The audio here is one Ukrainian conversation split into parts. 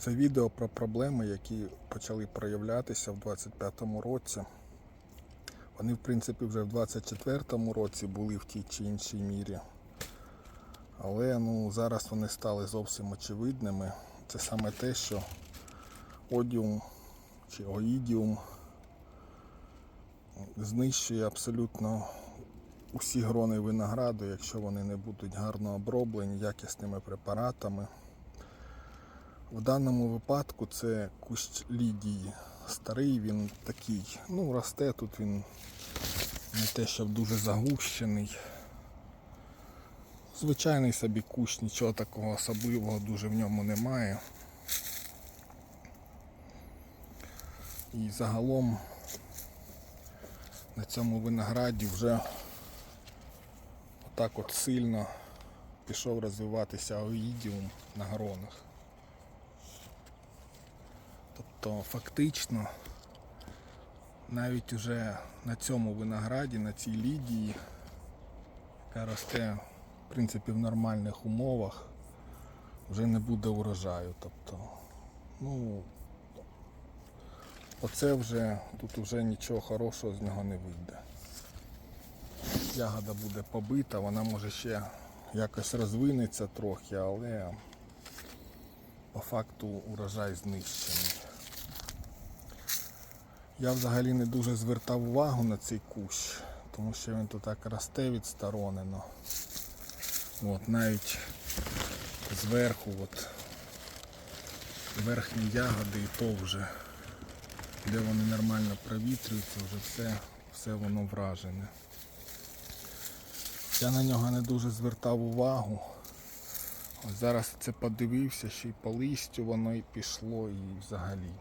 Це відео про проблеми, які почали проявлятися в 25-му році. Вони, в принципі, вже в 24-му році були в тій чи іншій мірі. Але ну, зараз вони стали зовсім очевидними. Це саме те, що одіум чи оїдіум знищує абсолютно усі грони винограду, якщо вони не будуть гарно оброблені якісними препаратами. В даному випадку це кущ лідії. Старий він такий, ну росте тут він не те, щоб дуже загущений. Звичайний собі кущ, нічого такого особливого дуже в ньому немає. І загалом на цьому винограді вже отак от сильно пішов розвиватися оїдіум на гронах. Тобто фактично навіть уже на цьому винограді, на цій лідії, яка росте в принципі в нормальних умовах, вже не буде урожаю. Тобто, ну, оце вже, тут вже нічого хорошого з нього не вийде. Ягода буде побита, вона може ще якось розвинеться трохи, але по факту урожай знищений. Я взагалі не дуже звертав увагу на цей кущ, тому що він тут так росте відсторонено. От, навіть зверху от, верхні ягоди і то вже, де вони нормально провітрюються, вже все, все воно вражене. Я на нього не дуже звертав увагу. Ось зараз це подивився, що і по листю воно і пішло, і взагалі.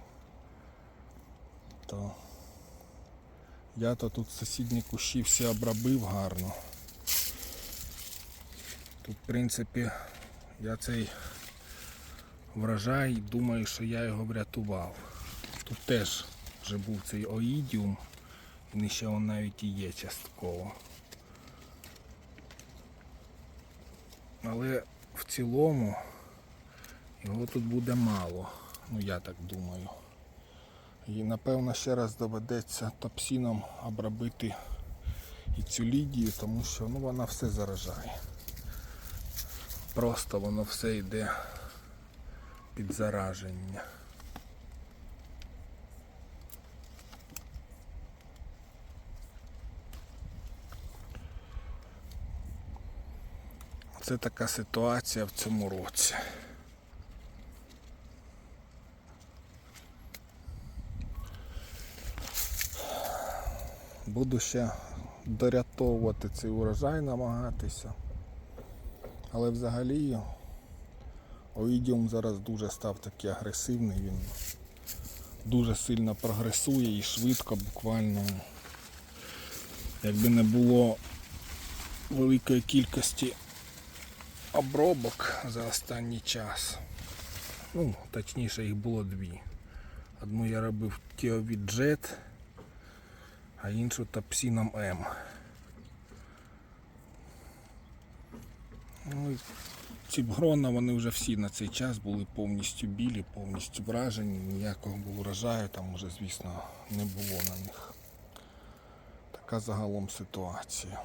То я то тут сусідні кущі всі обробив гарно. Тут, в принципі, я цей врожай думаю, що я його врятував. Тут теж вже був цей оїдіум, він ще он навіть і є частково. Але в цілому його тут буде мало. Ну я так думаю. І напевно ще раз доведеться топсіном обробити і цю лідію, тому що ну, вона все заражає. Просто воно все йде під зараження. Це така ситуація в цьому році. Буду ще дорятовувати цей урожай, намагатися. Але взагалі Оїдіум зараз дуже став такий агресивний, він дуже сильно прогресує і швидко, буквально. Якби не було великої кількості обробок за останній час. Ну, точніше їх було дві. Одну я робив Теовід Jet, а іншу тапсіном М. Ну, ці грона вони вже всі на цей час були повністю білі, повністю вражені, ніякого урожаю там вже, звісно, не було на них. Така загалом ситуація.